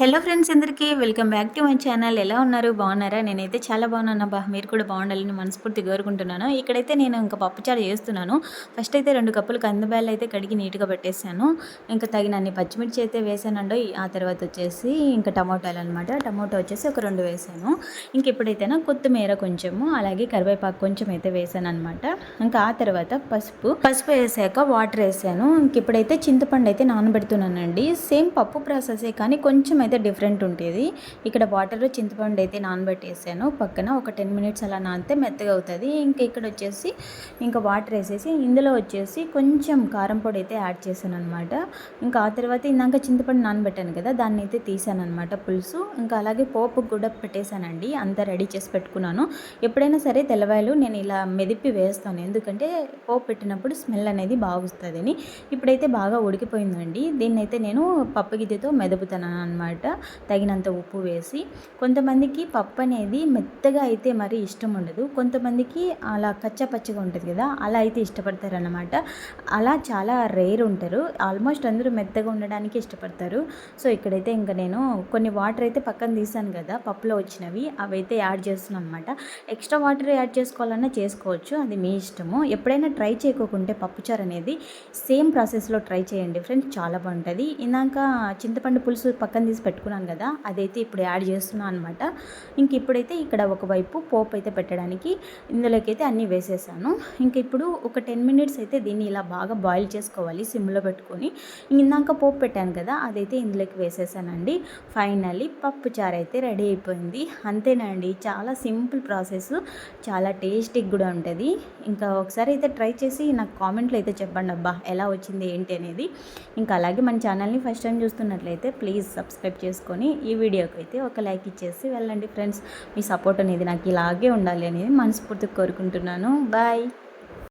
Hello friends అందరికీ welcome back to my channel. ఎలా ఉన్నారు? బాగున్నారా? నేనైతే చాలా బాగున్నాను బా మీరు కూడా బాగుండాలని మనస్ఫూర్తి కోరుకుంటున్నాను. ఇక్కడైతే నేను ఇంకా పప్పుచారు చేస్తున్నాను. ఫస్ట్ అయితే రెండు కప్పులు కందిబ్యాలు అయితే కడిగి నీట్గా పెట్టేశాను. ఇంకా తగినన్ని పచ్చిమిర్చి అయితే వేసానండో. ఆ తర్వాత వచ్చేసి ఇంకా టమోటాలు అనమాట టమాటో వచ్చేసి ఒక రెండు వేసాను. ఇంక ఇప్పుడైతే కొత్తిమీర కొంచెము అలాగే కరివేపాకు కొంచెం అయితే వేసాను అనమాట ఇంకా ఆ తర్వాత పసుపు. పసుపు వేసాక వాటర్ వేసాను. ఇంక ఇప్పుడైతే చింతపండు అయితే నానబెడుతున్నానండి. సేమ్ పప్పు ప్రాసెసే కానీ కొంచెం అయితే డిఫరెంట్ ఉంటుంది ఇక్కడ వాటర్ చింతపండు అయితే నానబెట్టేసాను. పక్కన ఒక టెన్ మినిట్స్ అలా నానితే మెత్తగా అవుతుంది. ఇంకా ఇక్కడ వచ్చేసి ఇంకా వాటర్ వేసేసి ఇందులో వచ్చేసి కొంచెం కారం పొడి అయితే యాడ్ చేశాను అనమాట ఇంకా ఆ తర్వాత ఇందాక చింతపండు నానబెట్టాను కదా దాన్ని అయితే తీసాను అనమాట పులుసు. ఇంకా అలాగే పోపు కూడా పెట్టేశానండి. అంతా రెడీ చేసి పెట్టుకున్నాను. ఎప్పుడైనా సరే తెల్లవాయలు నేను ఇలా మెదిపి వేస్తాను. ఎందుకంటే పోపు పెట్టినప్పుడు స్మెల్ అనేది బాగుస్తుందని ఇప్పుడైతే బాగా ఉడికిపోయిందండి. దీన్ని అయితే నేను పప్పు గిద్దెతో మెదుపుతాను అనమాట తగినంత ఉప్పు వేసి కొంతమందికి పప్పు అనేది మెత్తగా అయితే మరి ఇష్టం ఉండదు. కొంతమందికి అలా కచ్చపచ్చగా ఉంటుంది కదా అలా అయితే ఇష్టపడతారనమాట అలా చాలా రేర్ ఉంటారు. ఆల్మోస్ట్ అందరూ మెత్తగా ఉండడానికి ఇష్టపడతారు. సో ఇక్కడైతే ఇంకా నేను కొన్ని వాటర్ అయితే పక్కన తీసాను కదా పప్పులో వచ్చినవి అవి అయితే యాడ్ చేస్తున్నాను అనమాట ఎక్స్ట్రా వాటర్ యాడ్ చేసుకోవాలన్నా చేసుకోవచ్చు అది మీ ఇష్టము. ఎప్పుడైనా ట్రై చేయకోకుంటే పప్పుచారు అనేది సేమ్ ప్రాసెస్లో ట్రై చేయండి ఫ్రెండ్స్ చాలా బాగుంటుంది. ఇందాక చింతపండు పులుసు పక్కన తీసి పెట్టుకున్నాను కదా అదైతే ఇప్పుడు యాడ్ చేస్తున్నాను అనమాట ఇంక ఇప్పుడైతే ఇక్కడ ఒకవైపు పోపు అయితే పెట్టడానికి ఇందులోకి అయితే అన్నీ వేసేసాను. ఇంక ఇప్పుడు ఒక టెన్ మినిట్స్ అయితే దీన్ని ఇలా బాగా బాయిల్ చేసుకోవాలి సిమ్లో పెట్టుకొని. ఇందాక పోపు పెట్టాను కదా అదైతే ఇందులోకి వేసేసానండి. ఫైనల్లీ పప్పు చారు అయితే రెడీ అయిపోయింది. అంతేనండి చాలా సింపుల్ ప్రాసెస్ చాలా టేస్టీగా కూడా ఉంటుంది. ఇంకా ఒకసారి అయితే ట్రై చేసి నాకు కామెంట్లో అయితే చెప్పండి అబ్బా ఎలా వచ్చింది ఏంటి అనేది. ఇంకా అలాగే మన ఛానల్ని ఫస్ట్ టైం చూస్తున్నట్లయితే ప్లీజ్ సబ్స్క్రైబ్ చేసుకొని ఈ వీడియోకి అయితే ఒక లైక్ ఇచ్చేసి వెళ్ళండి ఫ్రెండ్స్. మీ సపోర్ట్ అనేది నాకు ఇలాగే ఉండాలి అనేది మనస్ఫూర్తిగా కోరుకుంటున్నాను. బాయ్.